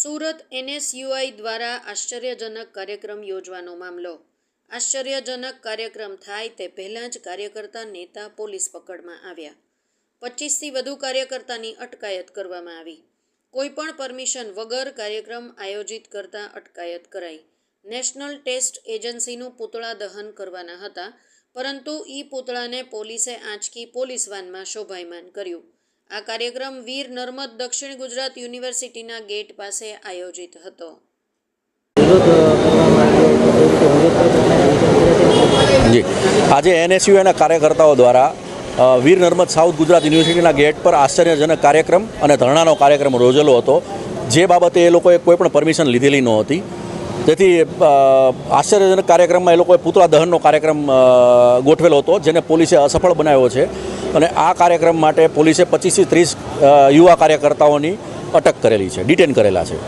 Surat NSUI દ્વારા આશ્ચર્યજનક કાર્યક્રમ યોજવાનો મામલો. આશ્ચર્યજનક કાર્યક્રમ થાય તે પહેલાં જ કાર્યકર્તા નેતા પોલીસ પકડમાં આવ્યા. પચીસથી વધુ કાર્યકર્તાની અટકાયત કરવામાં આવી. કોઈપણ પરમિશન વગર કાર્યક્રમ આયોજિત કરતા અટકાયત કરાઈ. નેશનલ ટેસ્ટ એજન્સીનું પૂતળા દહન કરવાના હતા, પરંતુ ઈ પૂતળાને પોલીસે આંચકી પોલીસ વાનમાં શોભાયમાન કર્યું. આ કાર્યક્રમ વીર નર્મદ દક્ષિણ ગુજરાત યુનિવર્સિટીના ગેટ પાસે આયોજિત હતો. જી. આજે એનએસયુના કાર્યકર્તાઓ દ્વારા વીર નર્મદ સાઉથ ગુજરાત યુનિવર્સિટીના ગેટ પર આશ્ચર્યજનક કાર્યક્રમ અને ધરણાનો કાર્યક્રમ યોજેલો હતો. જે બાબતે એ લોકોએ કોઈ પણ પરમિશન લીધેલી નહોતી. તેથી આશ્ચર્યજનક કાર્યક્રમમાં એ લોકોએ પૂતળા દહનનો કાર્યક્રમ ગોઠવેલો હતો, જેને પોલીસે અસફળ બનાવ્યો છે. અને આ કાર્યક્રમ માટે પોલીસે પચીસથી ત્રીસ યુવા કાર્યકર્તાઓની અટક કરેલી છે, ડિટેન કરેલા છે.